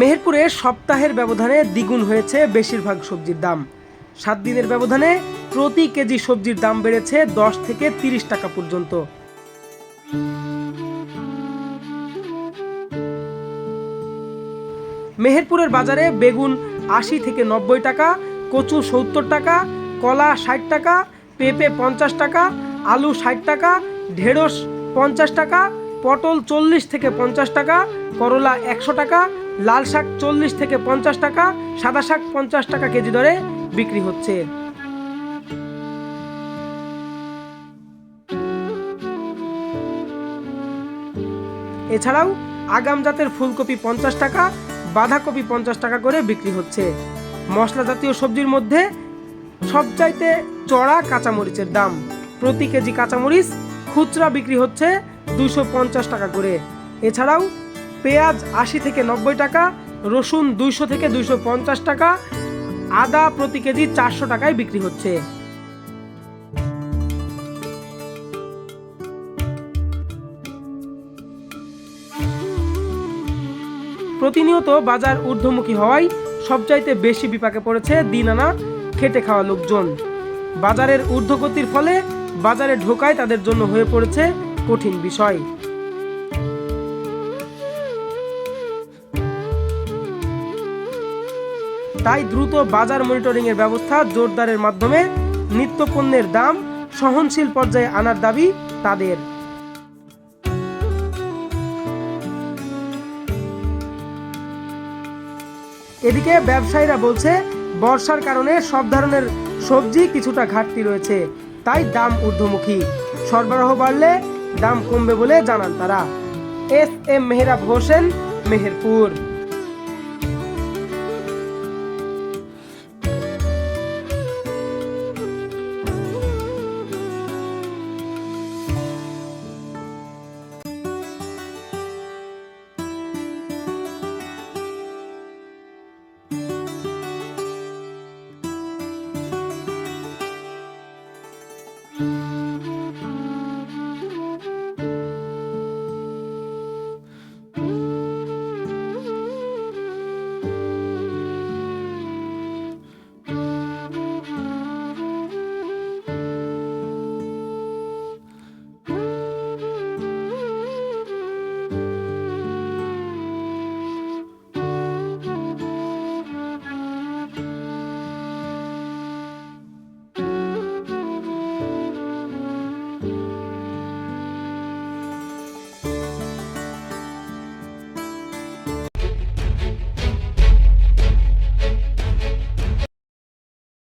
মেহেরপুরে সপ্তাহের ব্যবধানে দ্বিগুণ হয়েছে বেশিরভাগ সবজির দাম। সাত দিনের ব্যবধানে প্রতি কেজি সবজির দাম বেড়েছে দশ থেকে তিরিশ টাকা পর্যন্ত। মেহেরপুরের বাজারে বেগুন আশি থেকে নব্বই টাকা, কচু সত্তর টাকা, কলা ষাট টাকা, পেঁপে পঞ্চাশ টাকা, আলু ষাট টাকা, ঢেঁড়স পঞ্চাশ টাকা পটল চল্লিশ থেকে পঞ্চাশ টাকা, করলা একশো টাকা, লাল শাক চল্লিশ থেকে পঞ্চাশ টাকা, সাদা শাক পঞ্চাশ টাকা কেজি দরে বিক্রি হচ্ছে। এছাড়াও আগাম জাতের ফুলকপি পঞ্চাশ টাকা, বাঁধাকপি পঞ্চাশ টাকা করে বিক্রি হচ্ছে। মশলা জাতীয় সবজির মধ্যে সবচাইতে চড়া কাঁচামরিচের দাম। প্রতি কেজি কাঁচামরিচ খুচরা বিক্রি হচ্ছে দুশো পঞ্চাশ টাকা করে। এছাড়াও পেঁয়াজ আশি থেকে নব্বই টাকা, রসুন দুইশো থেকে দুইশো পঞ্চাশ টাকা, আদা প্রতি কেজি চারশো টাকায় বিক্রি হচ্ছে। প্রতিনিয়ত বাজার ঊর্ধ্বমুখী হওয়ায় সবচাইতে বেশি বিপাকে পড়েছে দিন আনা খেটে খাওয়া লোকজন। বাজারের ঊর্ধ্বগতির ফলে বাজারে ঢোকায় তাদের জন্য হয়ে পড়েছে কঠিন বিষয়। তাই দ্রুত বাজার মনিটরিং এর ব্যবস্থা জোরদারের মাধ্যমে নিত্যপণ্যের দাম সহনশীল পর্যায়ে আনার দাবি তাদের। এদিকে ব্যবসায়ীরা বলছে, বর্ষার কারণে সব ধরনের সবজি কিছুটা ঘাটতি রয়েছে, তাই দাম ঊর্ধ্বমুখী। সরবরাহ বাড়লে দাম কমবে বলে জানান তারা। S M Mehrab Hossain Meherpur.